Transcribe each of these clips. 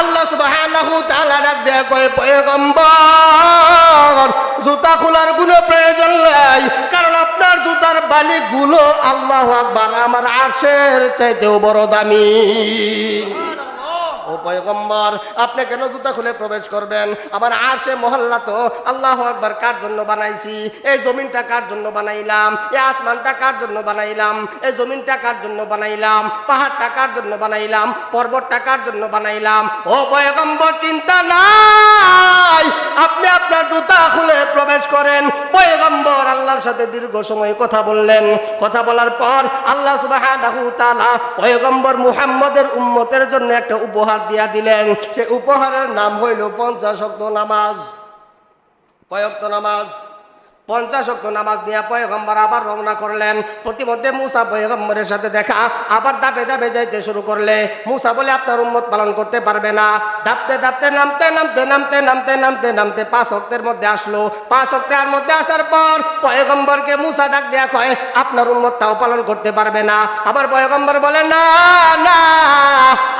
আল্লাহ সুবহানাহু তাআলা ডাক দেয়া কয়, পয়গম্বর, জুতা খোলার কোনো প্রয়োজন নাই, কারণ আপনার জুতার বালিগুলো আল্লাহু আকবার আমার আরশের চাইতেও বড় দামি। ও পয়গম্বর, আপনি কেন জুতা খুলে প্রবেশ করবেন? আমার আরশে মহল্লা তো আল্লাহ আকবার কার জন্য বানাইছি? এই জমিনটা কার জন্য বানাইলাম? এই আসমানটা কার জন্য বানাইলাম? এই জমিনটা কার জন্য বানাইলাম? পাহাড়টা কার জন্য বানাইলাম? পর্বতটা কার জন্য বানাইলাম? ও পয়গম্বর, চিন্তা নাই। আপনি আপনার জুতা খুলে প্রবেশ করেন। পয়গম্বর আল্লাহর সাথে দীর্ঘ সময় কথা বললেন। কথা বলার পর আল্লাহ তাআলা পয়গম্বর মুহাম্মদের উম্মতের জন্য একটা উপহার দিয়া দিলেন। সে উপহারের নাম হইল পঞ্চাশ অক্ত নামাজ। কয়ক্ত নামাজ? পঞ্চাশ অক্ত নামাজ দিয়া পয়গম্বর আবার রওনা করলেন। প্রতিমধ্যে মুসা পয়গম্বরের সাথে দেখা, আবার দাবে দাবে যাইতে শুরু করলে। মুসা বলে, আপনার উম্মত পালন করতে পারবে না। দাপতে দাপতে নামতে নামতে নামতে নামতে নামতে নামতে পাঁচ অক্তের মধ্যে আসলো। পাঁচ অক্তের মধ্যে আসার পর পয়গম্বরকে মুসা ডাক দেয়া কয়, আপনার উম্মত তাও পালন করতে পারবে না। আবার পয়গম্বর বলে, না না,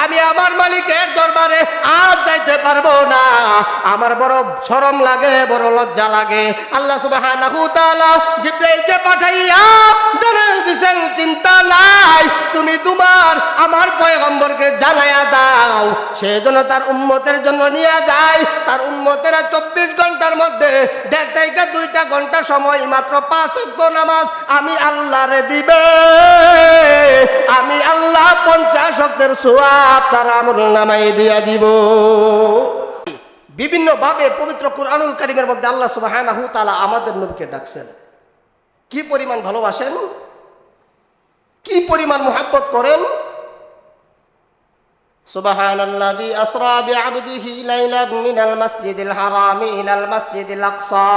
আমি আমার মালিকের দরবারে আর যাইতে পারব না। আমার বড় শরম লাগে, বড় লজ্জা লাগে। আল্লাহ পাঠাইয়া দিছেন, চিন্তা নাই। তুমি তোমার আমার পয়গম্বরকে জানাইয়া দাও। সে যেন তার উম্মতের জন্য নিয়ে যায়। তার উম্মতেরা চব্বিশ ঘণ্টার মধ্যে দেড় থেকে দুইটা ঘণ্টা সময় মাত্র পাঁচ নামাজ আমি আল্লাহরে দিবে। আমি আল্লাহ পঞ্চাশ অক্টের সোয়াব তার আমল নামাই দিয়া দিব। বিভিন্ন ভাবে পবিত্র কুরআনুল কারিমের মধ্যে আল্লাহ সুবহানাহু তাআলা আমাদের নবীকে ডাকছেন কি পরিমাণ ভালোবাসেন কি পরিমাণ মোহাব্বত করেন سبحان الذي أسرى بعبده ليلا من المسجد الحرام إلى المسجد الأقصى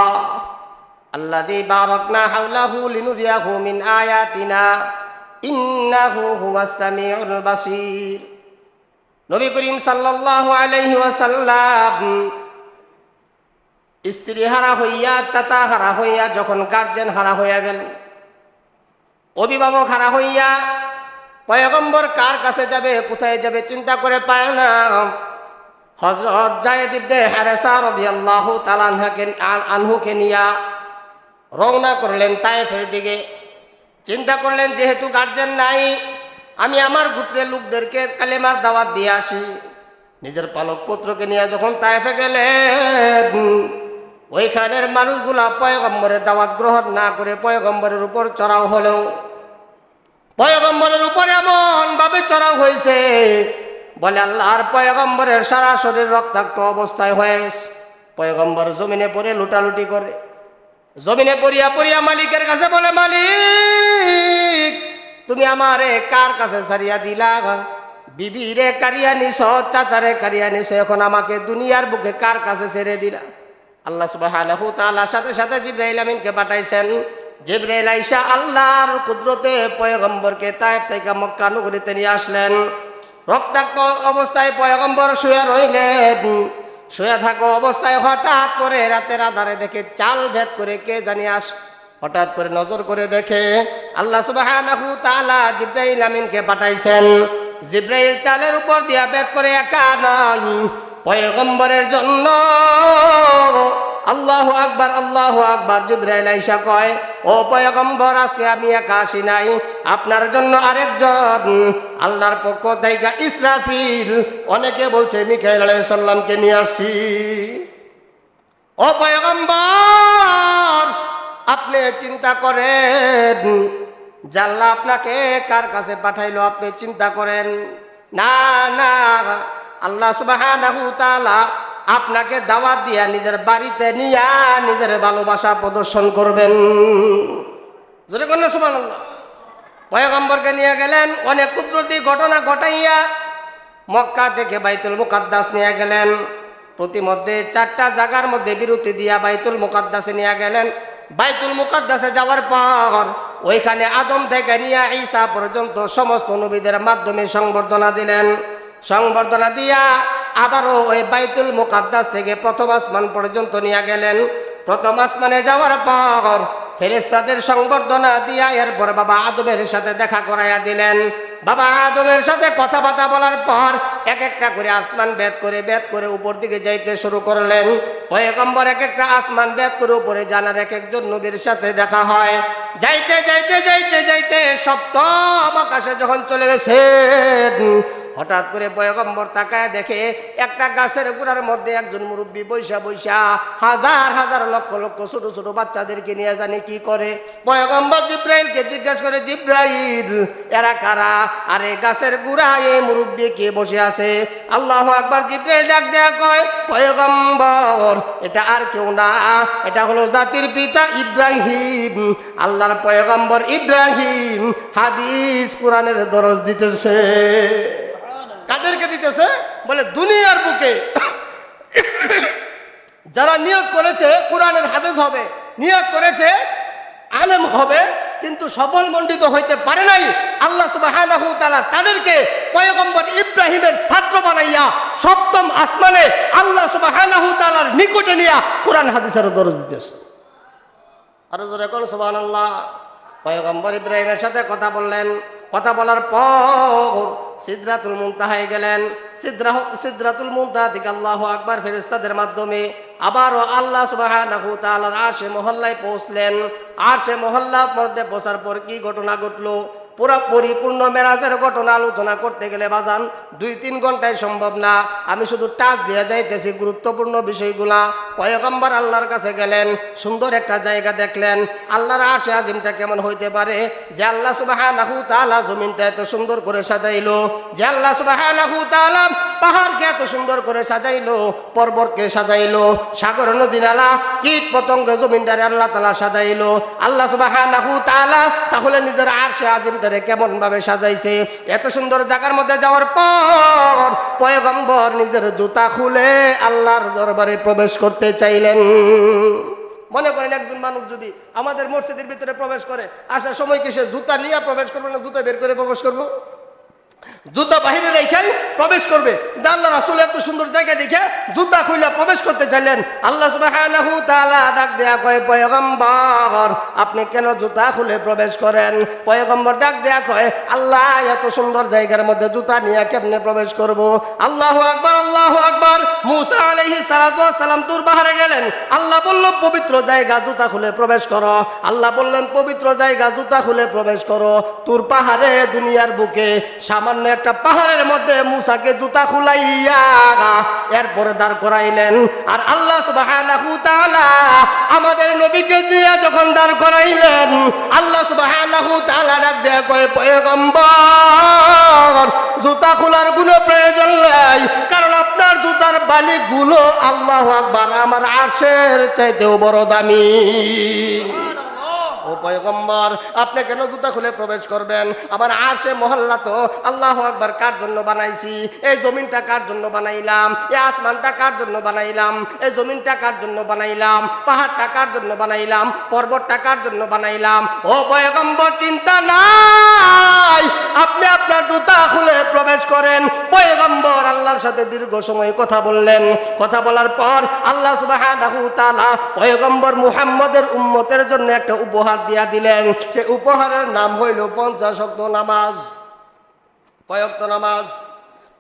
الذي باركنا حوله لنريه من آياتنا إنه هو السميع البصير নবী করিম সাল্লাল্লাহু আলাইহি ওয়াসাল্লাম স্ত্রী হারা হইয়া, চাচা হারা হইয়া, যখন গার্জেন হারা হইয়া গেল অভিভাবক হারা হইয়া, পয়গম্বর কার কাছে যাবে, কোথায় যাবে চিন্তা করে পায় না। হজরত জায়েদ হারেসা রাদিয়াল্লাহু তাআলা আনহাকে, আনহুকে নিয়া রওনা করলেন তায়েফের দিকে। চিন্তা করলেন, যেহেতু গার্জেন নাই আমি আমার গোত্রের লোকদেরকে কালেমার দাওয়াত দিয়ে আসি। নিজের পালক পুত্রকে নিয়ে যখন তায়েফে গেলেন, ওইখানের মানুষগুলা পয়গম্বরের দাওয়াত গ্রহণ না করে পয়গম্বরের উপর চড়াও হলেও, পয়গম্বরের উপর এমন ভাবে চড়াও হয়েছে, বলে আল্লাহর পয়গম্বরের সারা শরীর রক্তাক্ত অবস্থায় হয়েছে পয়গম্বর জমিনে পড়ে লুটালুটি করে, জমিনে পড়িয়া পড়িয়া মালিকের কাছে বলে, মালিক তুমি আমারে কার কাছে সারিয়া দিলা বিবিরে কারিয়া নিছ, চাচারে কারিয়া নিছ, এখন আমাকে দুনিয়ার বুকে কার কাছে ছেড়ে দিলা? আল্লাহ তাআলার সাথে সাথে জিব্রাইল আমিনকে পাঠাইছেন। জিব্রাইল আইসা আল্লাহর কুদরতে পয়গম্বরকে তায়েফ থেকে মক্কা নগরীতে নিয়ে আসলেন। রক্তাক্ত অবস্থায় পয়গম্বর শুয়ে রইলেন। শুয়ে থাকো অবস্থায় হঠাৎ করে রাতের আধারে দেখে চাল ভেদ করে কে জানি আস হঠাৎ করে নজর করে দেখে আল্লাহ সুবহানাহু তাআলা জিব্রাইল আমিনকে পাঠাইছেন। জিব্রাইল চালের উপর দিয়া বেদ করে একা নয় পয়গম্বরের জন্য। আল্লাহ আকবার আল্লাহ আকবার, জিব্রাইল আইসা কয়, ও পয়গম্বর, আজকে আমি একা আসি নাই, আপনার জন্য আরেকজন। আল্লাহর পক্ষ থেকে ইসরাফিল, অনেকে বলছে মিখাইল সালামকে নিয়ে আসি ও পয়গম্বর, আপনি চিন্তা করেন জাল্লা আপনাকে কার কাছে পাঠাইলো আপনি চিন্তা করেন? না না। আল্লাহ সুবাহ আপনাকে দাওয়াত দিয়া নিজের বাড়িতে নিয়া নিজের ভালোবাসা প্রদর্শন করবেন। যদি পয়গম্বরকে নিয়ে গেলেন, অনেক কুদরতি ঘটনা ঘটাইয়া মক্কা থেকে বাইতুল মুকাদ্দাস নিয়ে গেলেন। প্রতিমধ্যে চারটা জায়গার মধ্যে বিরতি দিয়া বাইতুল মুকাদ্দাসে নিয়ে গেলেন। বাইতুল মুকাদ্দাসে যাওয়ার পর ওইখানে আদম থেকে নিয়ে ঈসা পর্যন্ত সমস্ত নবীদের মাধ্যমে সংবর্ধনা দিলেন। সংবর্ধনা দিয়া আবারও ওই বাইতুল মুকাদ্দাস থেকে প্রথম আসমান পর্যন্ত নিয়ে গেলেন। প্রথম আসমানে যাওয়ার পর ফেরেস্তাদের সংবর্ধনা দিয়া এরপর বাবা আদমের সাথে দেখা করাইয়া দিলেন। বাবা আদমের সাথে কথাবার্তা বলার পর এক একটা করে আসমান বেদ করে বেদ করে উপর দিকে যাইতে শুরু করলেন। পয়গম্বর এক একটা আসমান বেদ করে উপরে জানার এক একজন নবীর সাথে দেখা হয়। যাইতে যাইতে যাইতে যাইতে সপ্তম আকাশে যখন চলে গেছেন হঠাৎ করে পয়গম্বর তাকায় দেখে একটা গাছের গোড়ার মধ্যে একজন মুরব্বী বৈশা বৈশা হাজার হাজার লক্ষ লক্ষ ছোট ছোট বাচ্চাদেরকে নিয়ে জানি কি করে। পয়গম্বর জিব্রাইলকে জিজ্ঞাসা করে, জিব্রাইল, এরা কারা? আরে গাছের গুড়ায় এই মুরব্বী কে বসে আছে? আল্লাহ আকবার জিব্রাইল ডাক দেয়া কয়, পয়গম্বর, এটা আর কেউ না। এটা হলো জাতির পিতা ইব্রাহিম। আল্লাহর পয়গম্বর ইব্রাহিম হাদিস কোরআনের দরজ দিতেছে। দিতেছে বলে দুনিয়ার বুকে যারা নিয়োগ করেছে, কোরআনের হাফেজ হবে, নিয়োগ করেছে, আলেম হবে, কিন্তু সফল মণ্ডিত হইতে পারে নাই। আল্লাহ তাআলা তাদেরকে পয়গম্বর ইব্রাহিমের ছাত্র বানাইয়া সপ্তম আসমানে আল্লাহ তাআলার নিকটে নিয়া কোরআন হাদিসের দরজ দিতেছে। আরও জোরে কোন, সুবহানাল্লাহ। পয়গম্বর ইব্রাহিমের সাথে কথা বললেন। কথা বলার পর সিদ্রাতুল হয়ে গেলেন। সিদ্রাহ সিদ্রাতুল মুন্তা থেকে আল্লাহ আকবার ফেরিস্তাদের মাধ্যমে আবারও আল্লাহ সুবাহ আর সে মহল্লায় পৌঁছলেন। আর সে মহল্লার মধ্যে পৌঁছার পর কি ঘটনা ঘটলো? পুরো পরিপূর্ণ মেরাজের ঘটনা আলোচনা করতে গেলে বাজান, দুই তিন ঘন্টায় সম্ভব না। আমি শুধু টাচ দিয়ে যাইতেছি গুরুত্বপূর্ণ বিষয়গুলা। পয়গম্বর আল্লাহর কাছে গেলেন, সুন্দর একটা জায়গা দেখলেন। আল্লাহর আশে আজিমটা কেমন হইতে পারে? যে আল্লাহ সুবাহ জমিনটা এত সুন্দর করে সাজাইলো, যে আল্লাহ সুবাহ পাহাড়কে এত সুন্দর করে সাজাইলো, পর্বতকে সাজাইলো, সাগর, নদী, নালা, কীট পতঙ্গ জমিনটারে আল্লাহ তালা সাজাইলো। আল্লাহ সুবাহ তাহলে নিজের আরশে আজিমটারে কেমন ভাবে সাজাইছে, এত সুন্দর জায়গার মধ্যে যাওয়ার পর পয়গম্বর নিজের জুতা খুলে আল্লাহর দরবারে প্রবেশ করতে চাইলেন। মনে করেন একজন মানুষ যদি আমাদের মসজিদের ভিতরে প্রবেশ করে, আসার সময় কি সে জুতা নিয়ে প্রবেশ করবে না? জুতা বের করে প্রবেশ করব? জুতা বাহিরে রেখে প্রবেশ করবে। কিন্তু আল্লাহ রাসুল এত সুন্দর জায়গা দেখে জুতা খুলে প্রবেশ করতে চাইলেন। আল্লাহ ডাক দেয়া কয়, পয়গম্বর, আপনি কেন জুতা খুলে প্রবেশ করেন? পয়গম্বর ডাক দেয়া কয়, আল্লাহ, এত সুন্দর জায়গার মধ্যে জুতা নিয়ে কেমনে প্রবেশ করব? আল্লাহ আকবার আল্লাহ আকবার। মুসা সালাতু সালাম তুর পাহাড়ে গেলেন। আল্লাহ বলল, পবিত্র জায়গা, জুতা খুলে প্রবেশ করো। আল্লাহ বললেন, পবিত্র জায়গা, জুতা খুলে প্রবেশ করো। তুর পাহাড়ে দুনিয়ার বুকে সামান্য একটা পাহাড়ের মধ্যে মুসাকে জুতা খুলাইয়া এরপরে দাঁড় করাইলেন। আর আল্লাহ তাআলা আমাদের নবীকে দিয়ে যখন দাঁড় করাইলেন, আল্লাহ পয়গম্বর, জুতা খোলার কোনো প্রয়োজন নাই, কারণ আপনার জুতার বালিগুলো আল্লাহ আকবার আমার আশের চাইতেও বড় দামি। ও পয়গম্বর, আপনি কেন জুতা খুলে প্রবেশ করবেন? আমার আরশে মহল্লা তো আল্লাহ আকবার কার জন্য বানাইছি? এই জমিনটা কার জন্য বানাইলাম? এই আসমানটা কার জন্য বানাইলাম? এই জমিনটা কার জন্য বানাইলাম? পাহাড়টা কার জন্য বানাইলাম? পর্বতটা কার জন্য বানাইলাম? ও পয়গম্বর, চিন্তা নাই। আপনি আপনার জুতা খুলে প্রবেশ করেন। পয়গম্বর আল্লাহর সাথে দীর্ঘ সময় কথা বললেন। কথা বলার পর আল্লাহ সুবহানাহু পয়গম্বর মুহাম্মদের উম্মতের জন্য একটা উপহার দিয়া দিলেন। সে উপহারের নাম হইল পঞ্চাশক্ত নামাজ। কয়ক্ত নামাজ।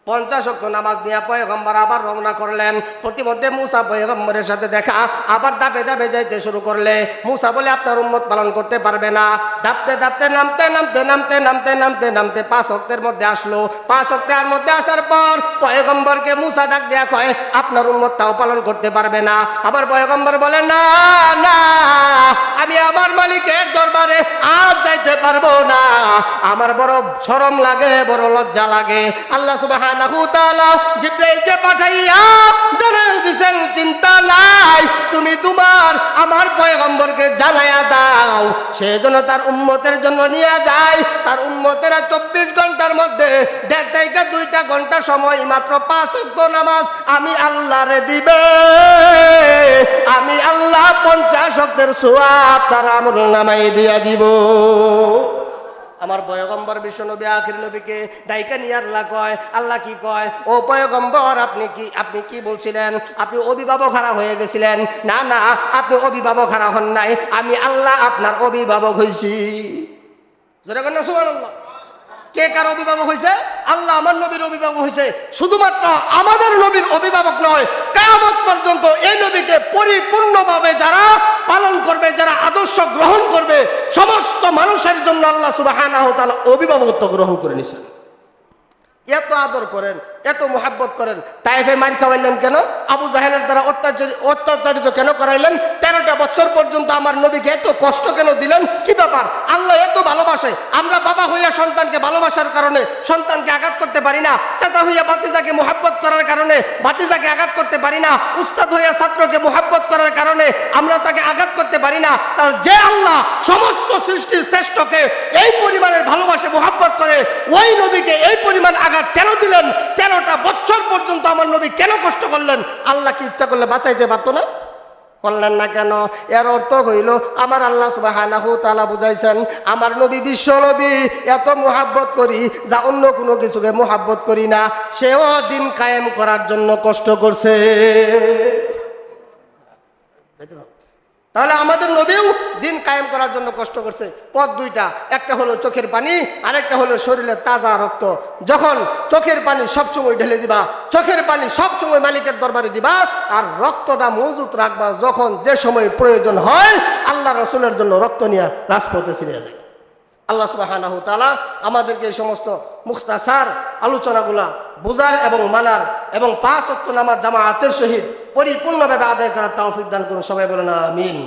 পঞ্চাশ অক্ত নামাজ দিয়া পয়গম্বর আবার রওনা করলেন। প্রতিমধ্যে মুসা পয়গম্বরের সাথে দেখা, আবার দাপে দাপে যাইতে শুরু করলে। মুসা বলে, আপনার উম্মত পালন করতে পারবে না। দাপতে দাপতে নামতে নামতে নামতে নামতে নামতে নামতে পাঁচ অক্তের মধ্যে আসলো। পাঁচ অক্তের মধ্যে আসার পর পয়গম্বরকে মুসা ডাক দেয়া কয়, আপনার উম্মত তাও পালন করতে পারবে না। আবার পয়গম্বর বলে, না না, আমি আমার মালিকের দরবারে আর যাইতে পারব না। আমার বড় শরম লাগে, বড় লজ্জা লাগে। আল্লাহ সুবহানাহু তাআলা, জিব্রাইলকে পাঠাইয়া জানাই চিন্তা নাই, তুমি তোমার, আমার পয়গম্বরকে জানাইয়া দাও। সে যেন তার উম্মতের জন্য নিয়ে যায়। তার উম্মতেরা চব্বিশ ঘণ্টার মধ্যে দেড় থেকে দুইটা ঘণ্টা সময় মাত্র পাঁচ নামাজ আমি আল্লাহরে দিবে। আমি আল্লাহ পঞ্চাশ অক্তের সোয়াব তার আমল নামাই দিয়া দিব। আমার পয়গম্বর বিশ্ব নবী আখির নবীকে ডাইকা নিয়ে আল্লাহ কয়, আল্লাহ কি কয়? ও পয়গম্বর, আপনি কি আপনি কি বলছিলেন? আপনি অভিভাবক হারা হয়ে গেছিলেন। না না, আপনি অভিভাবক হারা হন নাই। আমি আল্লাহ আপনার অভিভাবক হয়েছি যেটা কন্যা সুবহানাল্লাহ। কে কার অভিভাবক হয়েছে? আল্লাহ আমার নবীর অভিভাবক হয়েছে। শুধুমাত্র আমাদের নবীর অভিভাবক নয় কামত পর্যন্ত এই নবীকে পরিপূর্ণভাবে যারা পালন করবে, যারা আদর্শ গ্রহণ করবে, সমস্ত মানুষের জন্য আল্লাহ সুবাহ অভিভাবকত্ব গ্রহণ করে নিছেন এত আদর করেন, এত মোহাব্বত করেন, তাইফে মার খাওয়াইলেন কেন? আবু জাহেলের দ্বারা অত্যাচারিত অত্যাচারিত কেন করাইলেন? তেরোটা বছর পর্যন্ত আমার নবীকে এত কষ্ট কেন দিলেন? কি ব্যাপার? আল্লাহ এত ভালোবাসে। আমরা বাবা হইয়া সন্তানকে ভালোবাসার কারণে সন্তানকে আঘাত করতে পারি না। চাচা হইয়া বাতিজাকে মোহাব্বত করার কারণে বাতিজাকে আঘাত করতে পারি না। উস্তাদ হইয়া ছাত্রকে মোহাব্বত করার কারণে আমরা তাকে আঘাত করতে পারি না। তার যে আল্লাহ সমস্ত সৃষ্টির শ্রেষ্ঠকে এই পরিমাণের ভালোবাসে, মোহাব্বত করে, ওই নবীকে এই পরিমাণ আঘাত কেন দিলেন? তেরোটা বছর পর্যন্ত আমার নবী কেন কষ্ট করলেন? আল্লাহ কি ইচ্ছা করলে বাঁচাইতে পারতো না? করলেন না কেন? এর অর্থ হইল, আমার আল্লাহ সুবাহানাহু তালা বুঝাইছেন, আমার নবী বিশ্ব নবী, এত মোহাব্বত করি যা অন্য কোনো কিছুকে মোহাব্বত করি না, সেও দিন কায়েম করার জন্য কষ্ট করছে। তাহলে আমাদের নবীও দিন কায়েম করার জন্য কষ্ট করছে। পথ দুইটা, একটা হলো চোখের পানি, আরেকটা হলো শরীরে তাজা রক্ত। যখন চোখের পানি সবসময় ঢেলে দিবা, চোখের পানি সবসময় মালিকের দরবারে দিবা, আর রক্তটা মজুত রাখবা, যখন যে সময় প্রয়োজন হয়, আল্লাহ রসুলের জন্য রক্ত নিয়ে রাজপথে ছিঁড়ে যায় আল্লাহ সুবাহানাহু তালা আমাদেরকে এই সমস্ত মুখতাসার আলোচনাগুলা বোঝার এবং মানার এবং পাঁচ অক্ত নামাজ জামাআতের সহিত পরিপূর্ণভাবে আদায় করার তাওফিক দান করুন। সবাই বলেন, আমিন।